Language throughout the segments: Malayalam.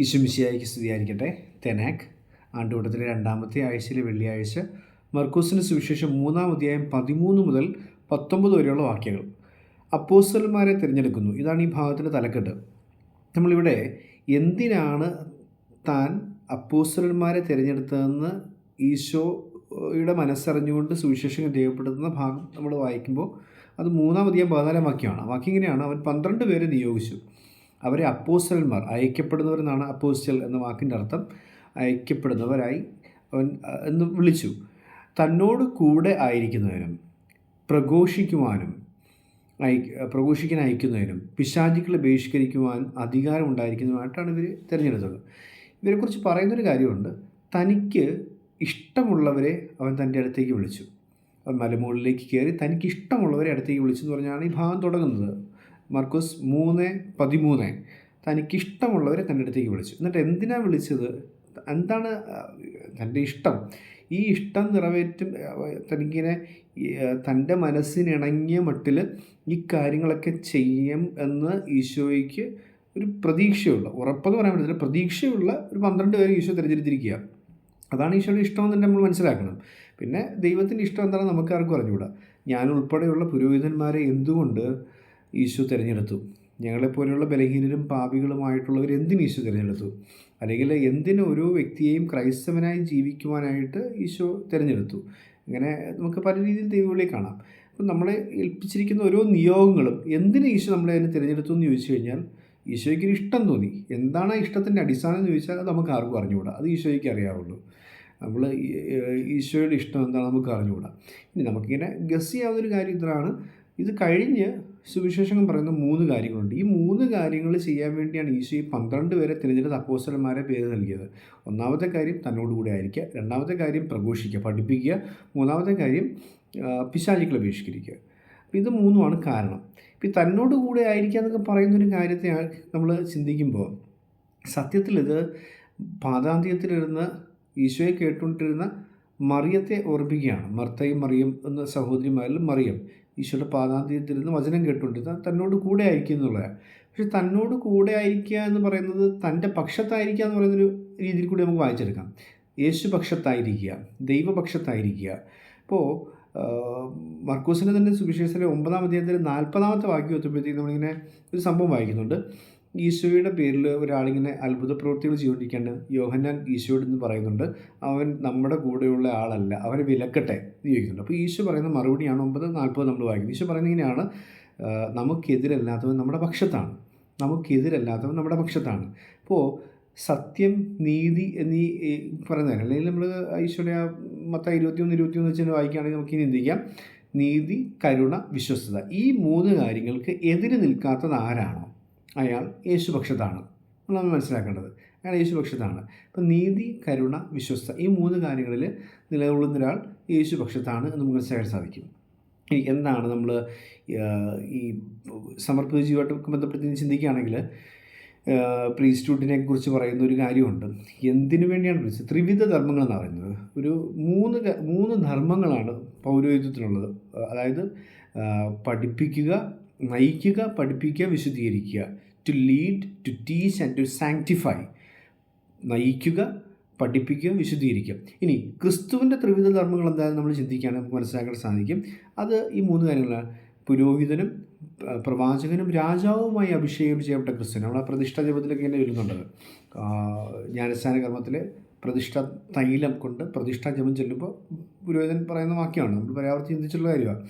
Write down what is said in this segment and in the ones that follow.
ഈശുമിശിയായിക്ക് സ്തുതിയായിരിക്കട്ടെ. തെനാക് ആണ്ടുകൂട്ടത്തിലെ രണ്ടാമത്തെ ആഴ്ചയിലെ വെള്ളിയാഴ്ച മർക്കൂസിന് സുവിശേഷം മൂന്നാം അധ്യായം പതിമൂന്ന് മുതൽ പത്തൊമ്പത് വരെയുള്ള വാക്യങ്ങൾ. അപ്പോസ്റ്റലന്മാരെ തിരഞ്ഞെടുക്കുന്നു. ഇതാണ് ഈ ഭാഗത്തിന്റെ തലക്കെട്ട്. നമ്മളിവിടെ എന്തിനാണ് താൻ അപ്പോസ്റ്റലന്മാരെ തിരഞ്ഞെടുത്തതെന്ന് ഈശോയുടെ മനസ്സറിഞ്ഞുകൊണ്ട് സുവിശേഷം രേഖപ്പെടുത്തുന്ന ഭാഗം നമ്മൾ വായിക്കുമ്പോൾ അത് മൂന്നാം അധികം പതിനാലാം വാക്യമാണ്. വാക്യം ഇങ്ങനെയാണ്. അവൻ പന്ത്രണ്ട് പേരെ നിയോഗിച്ചു. അവരെ അപ്പോസ്റ്റലന്മാർ അയക്കപ്പെടുന്നവരെന്നാണ് അപ്പോസ്റ്റൽ എന്ന വാക്കിന്റെ അർത്ഥം. അയക്കപ്പെടുന്നവരായി അവൻ എന്ന് വിളിച്ചു. തന്നോട് കൂടെ ആയിരിക്കുന്നവരും പ്രഘോഷിക്കുവാനും പ്രഘോഷിക്കാൻ അയക്കുന്നതിനും പിശാചിക്കളെ ബഹിഷ്കരിക്കുവാൻ അധികാരം ഉണ്ടായിരിക്കുന്നതുമായിട്ടാണ് ഇവർ തിരഞ്ഞെടുത്തത്. ഇവരെക്കുറിച്ച് പറയുന്നൊരു കാര്യമുണ്ട്. തനിക്ക് ഇഷ്ടമുള്ളവരെ അവൻ തന്റെ അടുത്തേക്ക് വിളിച്ചു. അവൻ മലമുകളിലേക്ക് കയറി തനിക്ക് ഇഷ്ടമുള്ളവരെ അടുത്തേക്ക് വിളിച്ചു എന്ന് പറഞ്ഞാണ് ഈ ഭാഗം തുടങ്ങുന്നത്. മർക്കോസ് മൂന്ന് പതിമൂന്ന്. തനിക്കിഷ്ടമുള്ളവരെ തന്റെ അടുത്തേക്ക് വിളിച്ചു. എന്നിട്ട് എന്തിനാണ് വിളിച്ചത്? എന്താണ് തന്റെ ഇഷ്ടം? ഈ ഇഷ്ടം നിറവേറ്റും തനിക്കിങ്ങനെ തന്റെ മനസ്സിനിണങ്ങിയ മട്ടിൽ ഈ കാര്യങ്ങളൊക്കെ ചെയ്യും എന്ന് ഈശോയ്ക്ക് ഒരു പ്രതീക്ഷയുള്ള. ഉറപ്പെന്ന് പറയാൻ പറ്റില്ല പ്രതീക്ഷയുള്ള ഒരു പന്ത്രണ്ട് പേര് ഈശോ തിരഞ്ഞെടുത്തിരിക്കുക. അതാണ് ഈശോയുടെ ഇഷ്ടമെന്ന് തന്നെ നമ്മൾ മനസ്സിലാക്കണം. പിന്നെ ദൈവത്തിന്റെ ഇഷ്ടം എന്താണെന്ന് നമുക്ക് ആർക്കും അറിഞ്ഞുകൂടാ. ഞാൻ ഉൾപ്പെടെയുള്ള പുരോഹിതന്മാരെ എന്തുകൊണ്ട് ഈശോ തിരഞ്ഞെടുത്തു. ഞങ്ങളെപ്പോലെയുള്ള ബലഹീനരും പാപികളുമായിട്ടുള്ളവർ എന്തിന് ഈശോ തിരഞ്ഞെടുത്തു? അല്ലെങ്കിൽ എന്തിന് ഓരോ വ്യക്തിയെയും ക്രൈസ്തവനായി ജീവിക്കുവാനായിട്ട് ഈശോ തിരഞ്ഞെടുത്തു? അങ്ങനെ നമുക്ക് പല രീതിയിൽ ദൈവങ്ങളെ കാണാം. അപ്പം നമ്മളെ ഏൽപ്പിച്ചിരിക്കുന്ന ഓരോ നിയോഗങ്ങളും എന്തിന് ഈശോ നമ്മളെ അതിനെ തിരഞ്ഞെടുത്തു എന്ന് ചോദിച്ചു കഴിഞ്ഞാൽ ഈശോയ്ക്ക് ഒരു ഇഷ്ടം തോന്നി. എന്താണ് ഇഷ്ടത്തിന്റെ അടിസ്ഥാനം എന്ന് ചോദിച്ചാൽ അത് നമുക്ക് ആർക്കും അറിഞ്ഞുകൂടാ. അത് ഈശോയ്ക്ക് അറിയാവുള്ളൂ. നമ്മൾ ഈശോയുടെ ഇഷ്ടം എന്താണ് നമുക്ക് അറിഞ്ഞുകൂടാ. ഇനി നമുക്കിങ്ങനെ ഗസ് ചെയ്യാവുന്നൊരു കാര്യം ഇതാണ് ഇത് കഴിഞ്ഞ് സുവിശേഷങ്ങൾ പറയുന്ന മൂന്ന് കാര്യങ്ങളുണ്ട്. ഈ മൂന്ന് കാര്യങ്ങൾ ചെയ്യാൻ വേണ്ടിയാണ് ഈശോ ഈ പന്ത്രണ്ട് പേരെ തിരഞ്ഞെടുത്ത അപ്പോസ്റ്റലന്മാരെ പേര് നൽകിയത്. ഒന്നാമത്തെ കാര്യം തന്നോടുകൂടെ ആയിരിക്കുക. രണ്ടാമത്തെ കാര്യം പ്രഘോഷിക്കുക പഠിപ്പിക്കുക. മൂന്നാമത്തെ കാര്യം പിശാചിക്കളെ ബഹിഷ്കരിക്കുക അപ്പം ഇത് മൂന്നുമാണ് കാരണം. ഇപ്പം തന്നോട് കൂടെ ആയിരിക്കുക എന്നൊക്കെ പറയുന്നൊരു കാര്യത്തെ നമ്മൾ ചിന്തിക്കുമ്പോൾ സത്യത്തിൽ ഇത് പാതാന്ത്യത്തിലിരുന്ന് ഈശോയെ കേട്ടുകൊണ്ടിരുന്ന മറിയത്തെ ഓർമ്മിക്കുകയാണ്. മർത്തയും മറിയം എന്ന സഹോദരിമാരിൽ മറിയം. ഈശോയുടെ പാതാന്ത്യത്തിലിരുന്ന് വചനം കേട്ടുകൊണ്ടിരുന്ന തന്നോട് കൂടെ ആയിരിക്കുക എന്നുള്ളതാണ് പക്ഷെ തന്നോട് കൂടെ ആയിരിക്കുക എന്ന് പറയുന്നത് തന്റെ പക്ഷത്തായിരിക്കുക എന്ന് പറയുന്നൊരു രീതിയിൽ കൂടി നമുക്ക് വായിച്ചെടുക്കാം. യേശു പക്ഷത്തായിരിക്കുക ദൈവപക്ഷത്തായിരിക്കുക അപ്പോൾ മർക്കൂസിന്റെ തന്നെ സുവിശേഷത്തിലെ ഒമ്പതാം അധ്യായത്തിൽ നാൽപ്പതാമത്തെ വാക്യം എത്തുമ്പോഴത്തേക്ക് നമ്മളിങ്ങനെ ഒരു സംഭവം വായിക്കുന്നുണ്ട്. ഈശോയുടെ പേരിൽ ഒരാളിങ്ങനെ അത്ഭുത പ്രവൃത്തികൾ ചെയ്തുകൊണ്ടിരിക്കുകയാണ്. യോഹന്നാൻ ഈശോയോട് എന്ന് പറയുന്നുണ്ട് അവൻ നമ്മുടെ കൂടെയുള്ള ആളല്ല അവനെ വിലക്കട്ടെ എന്ന് ചോദിക്കുന്നുണ്ട്. അപ്പോൾ ഈശോ പറയുന്ന മറുപടിയാണ് ഒമ്പത് നാൽപ്പത് നമ്മൾ വായിക്കുന്നത് ഈശോ പറയുന്നത് ഇങ്ങനെയാണ് നമുക്കെതിരല്ലാത്തവൻ നമ്മുടെ പക്ഷത്താണ്. നമുക്കെതിരല്ലാത്തവൻ നമ്മുടെ പക്ഷത്താണ്. അപ്പോൾ സത്യം നീതി എന്നീ പറയുന്നതല്ല അല്ലെങ്കിൽ നമ്മൾ ഈശോയുടെ ആ മൊത്തം ഇരുപത്തിയൊന്ന് ഇരുപത്തിയൊന്ന് വെച്ച് വായിക്കുകയാണെങ്കിൽ നമുക്ക് ചിന്തിക്കാം നീതി കരുണ വിശ്വസ്തത. ഈ മൂന്ന് കാര്യങ്ങൾക്ക് എതിര് നിൽക്കാത്തത് ആരാണോ? അയാൾ യേശുപക്ഷത്താണ്. നമ്മൾ മനസ്സിലാക്കേണ്ടത്. അയാൾ യേശുപക്ഷത്താണ്. അപ്പം നീതി കരുണ വിശ്വസ്ത ഈ മൂന്ന് കാര്യങ്ങളിൽ നിലകൊള്ളുന്ന ഒരാൾ യേശുപക്ഷത്താണ് എന്ന് നമുക്ക് മനസ്സിലാക്കാൻ സാധിക്കും. ഇനി എന്താണ് നമ്മൾ ഈ സമർപ്പിത ജീവിതമായിട്ട് ബന്ധപ്പെട്ട് ചിന്തിക്കുകയാണെങ്കിൽ പ്രീസ്റ്റ്ഹുഡിനെ കുറിച്ച് പറയുന്ന ഒരു കാര്യമുണ്ട്. എന്തിനു വേണ്ടിയാണ് ത്രിവിധ ധർമ്മങ്ങൾ എന്ന് പറയുന്നത്. ഒരു മൂന്ന് മൂന്ന് ധർമ്മങ്ങളാണ് പൗരോഹിത്യത്തിനുള്ളത്. അതായത് പഠിപ്പിക്കുക നയിക്കുക പഠിപ്പിക്കുക വിശദീകരിക്കുക. To lead to teach and to sanctify നയിക്കുക പഠിപ്പിക്കുക വിശദീകരിക്കുക. ഇനി ക്രിസ്തുവിന്റെ ത്രിവിധ ധർമ്മങ്ങൾ എന്തായാലും നമ്മൾ ചിന്തിക്കാൻ നമുക്ക് മനസ്സിലാക്കാൻ സാധിക്കും. അത് ഈ മൂന്ന് കാര്യങ്ങളാണ്. പുരോഹിതനും പ്രവാചകനും രാജാവുമായി അഭിഷേകം ചെയ്യപ്പെട്ട ക്രിസ്തു നമ്മുടെ പ്രതിഷ്ഠാ ദൈവത്തിലൊക്കെ ഇങ്ങനെ വരുന്നുണ്ടത് ജ്ഞാനസ്ഥാന കർമ്മത്തിൽ പ്രതിഷ്ഠ തൈലം കൊണ്ട് പ്രതിഷ്ഠാ ജപം ചെല്ലുമ്പോൾ പുരോഹിതൻ പറയുന്ന വാക്യമാണ്. നമ്മൾ പരാവർത്തി ചിന്തിച്ചുള്ള കാര്യമാണ്.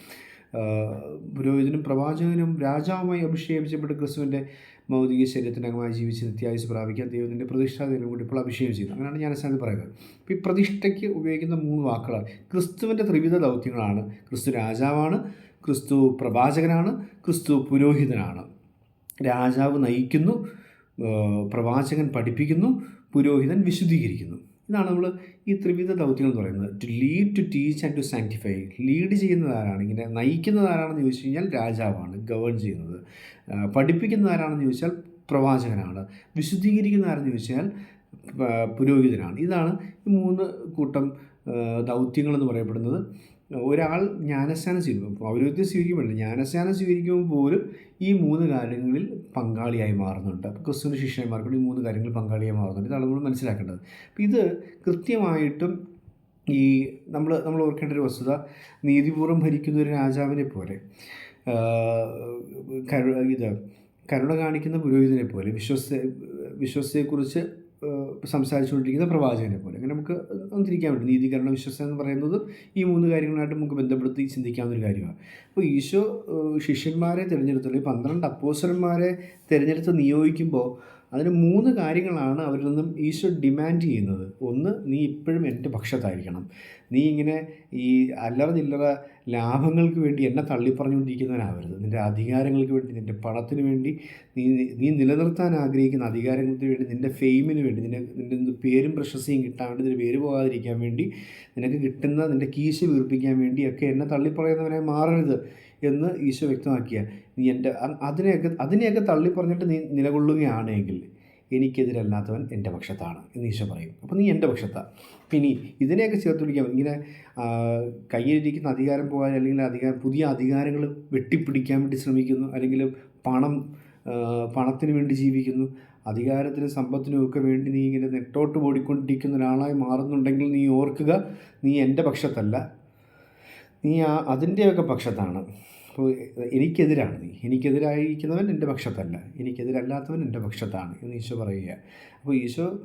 പുരോഹിതനും പ്രവാചകനും രാജാവുമായി അഭിഷേകിച്ചപ്പെട്ട് ക്രിസ്തുവിന്റെ ഭൗതിക ശരീരത്തിനകമായി ജീവിച്ച് നിത്യായുസ് പ്രാപിക്കാൻ ദൈവത്തിന്റെ പ്രതിഷ്ഠാദിനം കൂടി ഇപ്പോൾ അഭിഷേകം ചെയ്തു അങ്ങനെയാണ് ഞാൻ സ്ഥാനത്ത് പറയുന്നത്. അപ്പോൾ ഈ പ്രതിഷ്ഠയ്ക്ക് ഉപയോഗിക്കുന്ന മൂന്ന് വാക്കുകളാണ്. ക്രിസ്തുവിന്റെ ത്രിവിധ ദൗത്യങ്ങളാണ്. ക്രിസ്തു രാജാവാണ് ക്രിസ്തു പ്രവാചകനാണ് ക്രിസ്തു പുരോഹിതനാണ്. രാജാവ് നയിക്കുന്നു പ്രവാചകൻ പഠിപ്പിക്കുന്നു പുരോഹിതൻ വിശുദ്ധീകരിക്കുന്നു. ഇതാണ് നമ്മൾ ഈ ത്രിവിധ ദൗത്യം എന്ന് പറയുന്നത്. To lead to teach and to sanctify lead ചെയ്യുന്നത് ആരാണ്? ഇങ്ങനെ നയിക്കുന്നത് ആരാണെന്ന് ചോദിച്ചു കഴിഞ്ഞാൽ രാജാവാണ് ഗവേൺ ചെയ്യുന്നത്. പഠിപ്പിക്കുന്നത് ആരാണെന്ന് ചോദിച്ചാൽ പ്രവാചകനാണ്. വിശുദ്ധീകരിക്കുന്ന ആരെന്ന് ചോദിച്ചാൽ പുരോഹിതനാണ്. ഇതാണ് ഈ മൂന്ന് കൂട്ടം ദൗത്യങ്ങളെന്ന് പറയപ്പെടുന്നത്. ഒരാൾ ജ്ഞാനസ്നാനം സ്വീകരിക്കും. പൗരോഹിത്യം സ്വീകരിക്കുമ്പോൾ ജ്ഞാനസ്നാനം സ്വീകരിക്കുമ്പോൾ പോലും ഈ മൂന്ന് കാര്യങ്ങളിൽ പങ്കാളിയായി മാറുന്നുണ്ട്. അപ്പോൾ ക്രിസ്തുവിന്റെ ശിഷ്യന്മാർക്കും ഈ മൂന്ന് കാര്യങ്ങളിൽ പങ്കാളിയായി മാറുന്നുണ്ട്. ഇതാണ് നമ്മൾ മനസ്സിലാക്കേണ്ടത്. അപ്പോൾ ഇത് കൃത്യമായിട്ടും ഈ നമ്മൾ നമ്മൾ ഓർക്കേണ്ട ഒരു വസ്തുത നീതിപൂർവം ഭരിക്കുന്ന ഒരു രാജാവിനെ പോലെ കരു ഇത് കരുണ കാണിക്കുന്ന പുരോഹിതനെ പോലെ വിശ്വസ വിശ്വസത്തെക്കുറിച്ച് സംസാരിച്ചുകൊണ്ടിരിക്കുന്ന പ്രവാചകനെ പോലെ. അങ്ങനെ നമുക്ക് ഒന്നിരിക്കാൻ പറ്റും. നീതീകരണ വിശ്വസം എന്ന് പറയുന്നത് ഈ മൂന്ന് കാര്യങ്ങളായിട്ട് നമുക്ക് ബന്ധപ്പെടുത്തി ചിന്തിക്കാവുന്ന ഒരു കാര്യമാണ്. അപ്പോൾ ഈശോ ശിഷ്യന്മാരെ തിരഞ്ഞെടുത്തുള്ള പന്ത്രണ്ട് അപ്പോസലന്മാരെ തിരഞ്ഞെടുത്ത് നിയോഗിക്കുമ്പോൾ അതിന് മൂന്ന് കാര്യങ്ങളാണ് അവരിൽ നിന്നും ഈശോ ഡിമാൻഡ് ചെയ്യുന്നത്. ഒന്ന് നീ ഇപ്പോഴും എന്റെ പക്ഷത്തായിരിക്കണം. നീ ഇങ്ങനെ ഈ അല്ലറ ചില്ലറ ലാഭങ്ങൾക്ക് വേണ്ടി എന്നെ തള്ളിപ്പറഞ്ഞുകൊണ്ടിരിക്കുന്നവനാവരുത്. നിന്റെ അധികാരങ്ങൾക്ക് വേണ്ടി നിന്റെ പണത്തിന് വേണ്ടി നീ നീ നിലനിർത്താൻ ആഗ്രഹിക്കുന്ന അധികാരങ്ങൾക്ക് വേണ്ടി നിന്റെ ഫെയിമിന് വേണ്ടി നിന്റെ നിന്റെ പേരും പ്രശസ്തിയും കിട്ടാൻ വേണ്ടി നിന്റെ പേര് പോകാതിരിക്കാൻ വേണ്ടി നിനക്ക് കിട്ടുന്ന നിന്റെ കീശ വീർപ്പിക്കാൻ വേണ്ടിയൊക്കെ എന്നെ തള്ളിപ്പറയുന്നവനെ മാറരുത് എന്ന് ഈശോ വ്യക്തമാക്കിയ. നീ എന്റെ അതിനെയൊക്കെ അതിനെയൊക്കെ തള്ളിപ്പറഞ്ഞിട്ട് നീ നിലകൊള്ളുകയാണെങ്കിൽ എനിക്കെതിരല്ലാത്തവൻ എന്റെ പക്ഷത്താണ് എന്ന് ഈശോ പറയും. അപ്പോൾ നീ എന്റെ പക്ഷത്താണ് ഇനി ഇതിനെയൊക്കെ ചേർത്ത് പിടിക്കാം. ഇങ്ങനെ കയ്യിലിരിക്കുന്ന അധികാരം പോകാൻ അല്ലെങ്കിൽ അധികാരം പുതിയ അധികാരങ്ങൾ വെട്ടിപ്പിടിക്കാൻ വേണ്ടി ശ്രമിക്കുന്നു. അല്ലെങ്കിൽ പണം പണത്തിന് വേണ്ടി ജീവിക്കുന്നു. അധികാരത്തിനും സമ്പത്തിനും ഒക്കെ വേണ്ടി നീ ഇങ്ങനെ നെട്ടോട്ട് ഓടിക്കൊണ്ടിരിക്കുന്ന ഒരാളായി മാറുന്നുണ്ടെങ്കിൽ നീ ഓർക്കുക നീ എന്റെ പക്ഷത്തല്ല. നീ ആ അതിന്റെയൊക്കെ പക്ഷത്താണ്. എനിക്കെതിരാണ് നീ. എനിക്കെതിരായിരിക്കുന്നവൻ എന്റെ പക്ഷത്തല്ല. എനിക്കെതിരല്ലാത്തവൻ എന്റെ പക്ഷത്താണ് എന്ന് ഈശോ പറയുക. അപ്പോൾ ഈശോ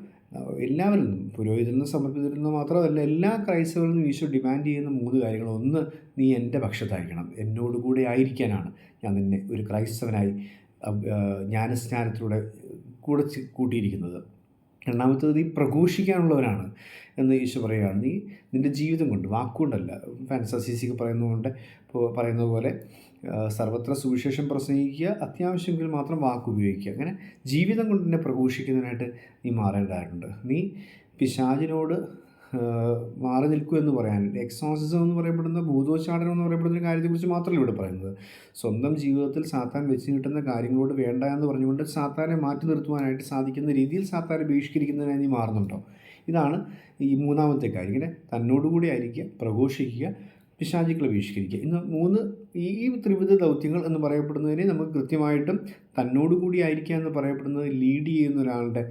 എല്ലാവരിൽ നിന്നും പുരോഹിതരിൽ നിന്നും സമർപ്പിതരിൽ നിന്നും മാത്രമല്ല എല്ലാ ക്രൈസ്തവരിൽ നിന്നും ഈശോ ഡിമാൻഡ് ചെയ്യുന്ന മൂന്ന് കാര്യങ്ങൾ. ഒന്ന് നീ എന്റെ പക്ഷത്തായിരിക്കണം. എന്നോട് കൂടെ ആയിരിക്കാനാണ് ഞാൻ നിന്നെ ഒരു ക്രൈസ്തവനായി ജ്ഞാനസ്നാനത്തിലൂടെ കൂടെ കൂട്ടിയിരിക്കുന്നത്. രണ്ടാമത്തത് നീ പ്രഘോഷിക്കാനുള്ളവരാണ് എന്ന് ഈശോ പറയുകയാണ്. നീ നിന്റെ ജീവിതം കൊണ്ട് വാക്കുകൊണ്ടല്ല ഫാൻസ് അസീസിക്ക് പറയുന്നതുകൊണ്ട് പറയുന്നത് പോലെ സർവത്ര സുവിശേഷം പ്രസംഗിക്കുക അത്യാവശ്യമെങ്കിൽ മാത്രം വാക്ക് ഉപയോഗിക്കുക. അങ്ങനെ ജീവിതം കൊണ്ട് തന്നെ പ്രഘോഷിക്കുന്നതിനായിട്ട് നീ മാറേണ്ടതായിട്ടുണ്ട്. നീ പിശാചിനോട് മാറി നിൽക്കൂ എന്ന് പറയാൻ എക്സോസിസം എന്ന് പറയപ്പെടുന്ന ഭൂതോച്ചാടനം എന്ന് പറയപ്പെടുന്ന കാര്യത്തെക്കുറിച്ച് മാത്രമല്ല ഇവിടെ പറയുന്നത്. സ്വന്തം ജീവിതത്തിൽ സാത്താൻ വെച്ച് കിട്ടുന്ന കാര്യങ്ങളോട് വേണ്ട എന്ന് പറഞ്ഞുകൊണ്ട് സാത്താനെ മാറ്റി നിർത്തുവാനായിട്ട് സാധിക്കുന്ന രീതിയിൽ സാത്താനെ ബഹിഷ്കരിക്കുന്നതിനായി നീ മാറുന്നുണ്ടോ? ഇതാണ് ഈ മൂന്നാമത്തെ കാര്യം. ഇങ്ങനെ തന്നോടുകൂടി ആയിരിക്കുക പ്രഘോഷിക്കുക പിശാചിക്കളെ ബഹിഷ്കരിക്കുക. ഇന്ന് മൂന്ന് ഈ ത്രിവിധ ദൗത്യങ്ങൾ എന്ന് പറയപ്പെടുന്നതിനെ നമുക്ക് കൃത്യമായിട്ടും തന്നോടുകൂടി ആയിരിക്കുക എന്ന് പറയപ്പെടുന്നത് ലീഡ് ചെയ്യുന്ന ഒരാളുടെ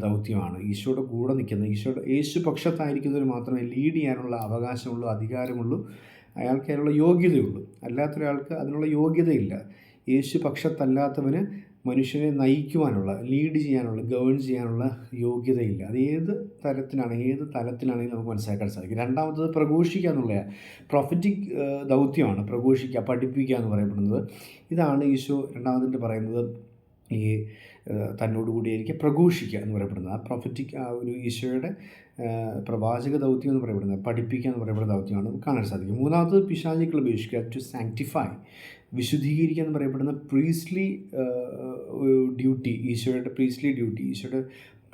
ദൗത്യമാണ്. ഈശോയുടെ കൂടെ നിൽക്കുന്ന ഈശോയുടെ യേശു പക്ഷത്തായിരിക്കുന്നവർ മാത്രമേ ലീഡ് ചെയ്യാനുള്ള അവകാശമുള്ളൂ അധികാരമുള്ളൂ. അയാൾക്ക് അതിനുള്ള യോഗ്യതയുള്ളൂ. അല്ലാത്തൊരാൾക്ക് അതിനുള്ള യോഗ്യതയില്ല. യേശു പക്ഷത്തല്ലാത്തവന് മനുഷ്യനെ നയിക്കുവാനുള്ള ലീഡ് ചെയ്യാനുള്ള ഗവേൺ ചെയ്യാനുള്ള യോഗ്യതയില്ല. അത് ഏത് തരത്തിലാണ് ഏത് തലത്തിലാണെങ്കിലും നമുക്ക് മനസ്സിലാക്കാൻ സാധിക്കും. രണ്ടാമത്തത് പ്രഘോഷിക്കുക എന്നുള്ള പ്രൊഫറ്റിക് ദൗത്യമാണ്. പ്രഘോഷിക്കുക പഠിപ്പിക്കുക എന്ന് പറയപ്പെടുന്നത്. ഇതാണ് ഈശോ രണ്ടാമതിന്റെ പറയുന്നത് ഈ തന്നോടുകൂടിയായിരിക്കും പ്രഘോഷിക്കുക എന്ന് പറയപ്പെടുന്നത്. ആ പ്രൊഫറ്റിക് ആ ഒരു ഈശോയുടെ പ്രവാചക ദൗത്യം എന്ന് പറയപ്പെടുന്നത്. പഠിപ്പിക്കുക എന്ന് പറയപ്പെടുന്ന ദൗത്യമാണ് കാണാൻ സാധിക്കും. മൂന്നാമത് പിശാചിക്കൾ ഉപേക്ഷിക്കുക. ടു സാങ്ക്ടിഫൈ വിശുദ്ധീകരിക്കുക എന്ന് പറയപ്പെടുന്ന പ്രീസ്ലി ഡ്യൂട്ടി ഈശോയുടെ പ്രീസ്ലി ഡ്യൂട്ടി ഈശോയുടെ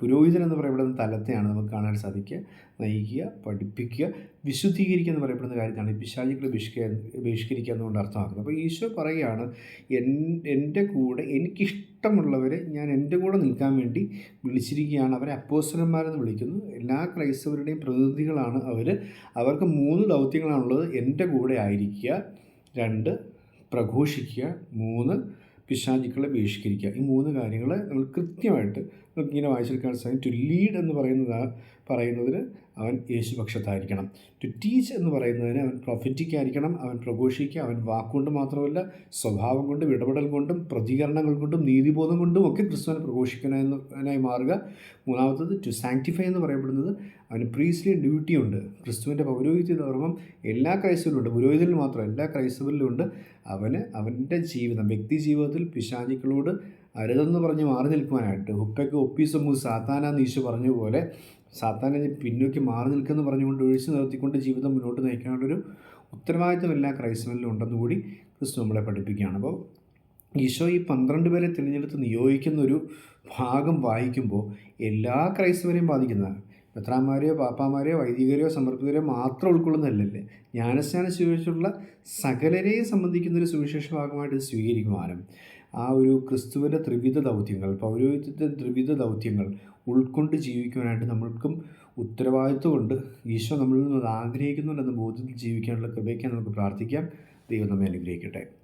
പുരോഹിതൻ എന്ന് പറയപ്പെടുന്ന തലത്തെയാണ് നമുക്ക് കാണാൻ സാധിക്കുക നയിക്കുക പഠിപ്പിക്കുക വിശുദ്ധീകരിക്കുക എന്ന് പറയപ്പെടുന്ന കാര്യത്താണ് പിശാചികളെ ബഹിഷ്ക ബഹിഷ്കരിക്കുക എന്നുകൊണ്ട് അർത്ഥമാക്കുന്നത്. അപ്പോൾ ഈശോ പറയുകയാണ് എൻ എന്റെ കൂടെ എനിക്കിഷ്ടമുള്ളവരെ ഞാൻ എന്റെ കൂടെ നിൽക്കാൻ വേണ്ടി വിളിച്ചിരിക്കുകയാണ്. അവരെ അപ്പോസ്റ്റലന്മാരെന്ന് വിളിക്കുന്നു. എല്ലാ ക്രൈസ്തവരുടെയും പ്രതിനിധികളാണ് അവർ. അവർക്ക് മൂന്ന് ദൗത്യങ്ങളാണുള്ളത്. എന്റെ കൂടെ ആയിരിക്കുക. രണ്ട് പ്രഘോഷിക്കുക. മൂന്ന് പിശാചുക്കളെ ബഹിഷ്കരിക്കുക. ഈ മൂന്ന് കാര്യങ്ങൾ നമ്മൾ കൃത്യമായിട്ട് ഇങ്ങനെ വായിച്ചെടുക്കാൻ സാധിക്കും. ടു ലീഡ് എന്ന് പറയുന്നത് പറയുന്നതിന് അവൻ യേശുപക്ഷത്തായിരിക്കണം. ടു ടീച്ച് എന്ന് പറയുന്നതിന് അവൻ പ്രൊഫറ്റിക് ആയിരിക്കണം. അവൻ പ്രഘോഷിക്കുക. അവൻ വാക്കുകൊണ്ട് മാത്രമല്ല സ്വഭാവം കൊണ്ടും ഇടപെടൽ കൊണ്ടും പ്രതികരണങ്ങൾ കൊണ്ടും നീതിബോധം കൊണ്ടും ഒക്കെ ക്രിസ്തുവിനെ പ്രഘോഷിക്കാനായി മാറുക. മൂന്നാമത്തത് ടു സാങ്ക്ടിഫൈ എന്ന് പറയപ്പെടുന്നത് അവന് പ്രീസ്ലി ഡ്യൂട്ടി ഉണ്ട്. ക്രിസ്തുവിന്റെ പൗരോഹിത്യ ധർമ്മം എല്ലാ ക്രൈസ്തവരിലുണ്ട് പുരോഹിതരിൽ മാത്രം എല്ലാ ക്രൈസ്തവരിലുണ്ട് അവന് അവന്റെ ജീവിതം വ്യക്തി ജീവിതത്തിൽ പിശാചിക്കളോട് അരുതെന്ന് പറഞ്ഞ് മാറി നിൽക്കുവാനായിട്ട്. ഹുപ്പയ്ക്ക് ഒപ്പീസമു സാത്താനാന്ന് ഈശോ പറഞ്ഞ പോലെ സാത്താനെ പിന്നോക്കി മാറി നിൽക്കുമെന്ന് പറഞ്ഞുകൊണ്ട് ഒഴിച്ചു നിർത്തിക്കൊണ്ട് ജീവിതം മുന്നോട്ട് നയിക്കാനുള്ളൊരു ഉത്തരവാദിത്വം എല്ലാ ക്രൈസ്തവനിലും ഉണ്ടെന്ന് കൂടി ക്രിസ്തു നമ്മളെ പഠിപ്പിക്കുകയാണ്. അപ്പോൾ ഈശോ ഈ പന്ത്രണ്ട് പേരെ തിരഞ്ഞെടുത്ത് നിയോഗിക്കുന്ന ഒരു ഭാഗം വായിക്കുമ്പോൾ എല്ലാ ക്രൈസ്തവരെയും ബാധിക്കുന്നതാണ് മെത്രാന്മാരെയോ പാപ്പാമാരെയോ വൈദികരെയോ സമർപ്പിതരെയോ മാത്രം ഉൾക്കൊള്ളുന്നതല്ലല്ലേ? ജ്ഞാനസ്നാനം സ്വീകരിച്ചുള്ള സകലരെയും സംബന്ധിക്കുന്ന ഒരു സുവിശേഷ ഭാഗമായിട്ട് സ്വീകരിക്കുവാനും ആ ഒരു ക്രിസ്തുവിന്റെ ത്രിവിധ ദൗത്യങ്ങൾ പൗരോഹിത്യത്തിന്റെ ത്രിവിധ ദൗത്യങ്ങൾ ഉൾക്കൊണ്ട് ജീവിക്കുവാനായിട്ട് നമ്മൾക്കും ഉത്തരവാദിത്വമുണ്ട് ഈശോ നമ്മളിൽ നിന്ന് അത് ആഗ്രഹിക്കുന്നുണ്ടെന്ന ബോധ്യത്തിൽ ജീവിക്കാനുള്ള കൃപയ്ക്കാൻ നമുക്ക് പ്രാർത്ഥിക്കാം. ദൈവം നമ്മെ അനുഗ്രഹിക്കട്ടെ.